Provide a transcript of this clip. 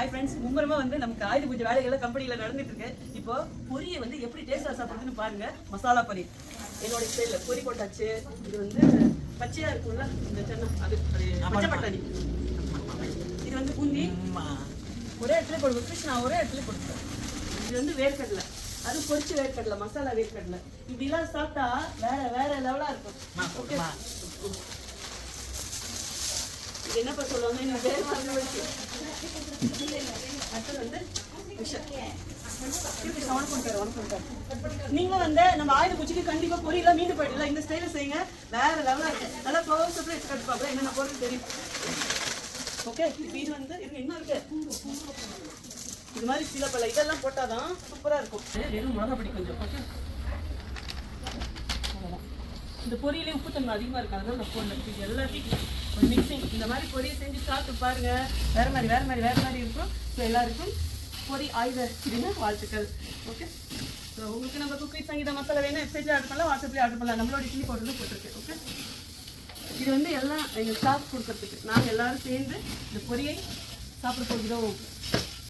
Hi friends மும்பரமா வந்து நமக்கு ஆயுத பூஜை வேலைகள் கம்பெனியில் நடந்துட்டு இருக்கு இப்போ பொரியை வந்து எப்படி டேஸ்டா சாப்பிடுறதுன்னு பாருங்க. மசாலா பொரி. என்னோட ஸ்டைலில் பொரி போட்டாச்சு. இது வந்து பச்சையா இருக்கும்ல இந்த சென்னம் அது பச்சை பட்டாணி. இது வந்து பூந்தி. ஒரே இடத்துல கொடுக்கும் கிருஷ்ணா ஒரே இடத்துல கொடுப்பேன் இது வந்து வேர்க்கடலை. அது பொரிச்சு வேர்க்கடலை மசாலா வேர்க்கடலை. இப்படிலாம் சாப்பிட்டா வேற வேற லெவலா இருக்கும். ஓகே இது என்னப்பா சொல்லுவாங்க? எனக்கு பேர் மறந்து அடுத்தது வந்து நீங்களும் வந்து நம்ம ஆயுத பூஜைக்கு கண்டிப்பா பொரியல மீண்டு போயிடல இந்த ஸ்டைல செய்யுங்க. வேற லெவலா இருக்கு. நல்லா பவர் சப்ளை எடுத்து கட்டுப்பாங்க என்னென்ன பொருள் தெரியும். ஓகே இது வந்து இது இன்னும் இருக்கு? இது மாதிரி சில பல இதெல்லாம் போட்டாதான் சூப்பரா இருக்கும். வெறும் மிளகா பொடி கொஞ்சம் ஓகே இந்த பொரியலே உப்பு தன்மை அதிகமாக இருக்கு அதனால நான் போடல இது எல்லாத்தையும் ஒரு மிக்சிங் இந்த மாதிரி பொரியை செஞ்சு சாப்பிட்டு பாருங்க. வேற மாதிரி வேற மாதிரி வேற மாதிரி இருக்கும். ஸோ எல்லாருக்கும் பொரி ஆயுத அப்படின்னு வாழ்த்துக்கள். ஓகே ஸோ உங்களுக்கு நம்ம குக்கரி சங்கீத மசாலா வேணும் வெப்சைட்ல ஆர்டர் பண்ணலாம். வாட்ஸ்அப்லேயே ஆர்டர் பண்ணலாம். நம்மளோட இட்லி போட்டு போட்டிருக்கு. ஓகே இது வந்து எல்லாம் எங்கள் ஸ்டாஃப் கொடுக்கறதுக்கு. நாங்கள் எல்லாரும் சேர்ந்து இந்த பொரியை சாப்பிட போகிறோம்.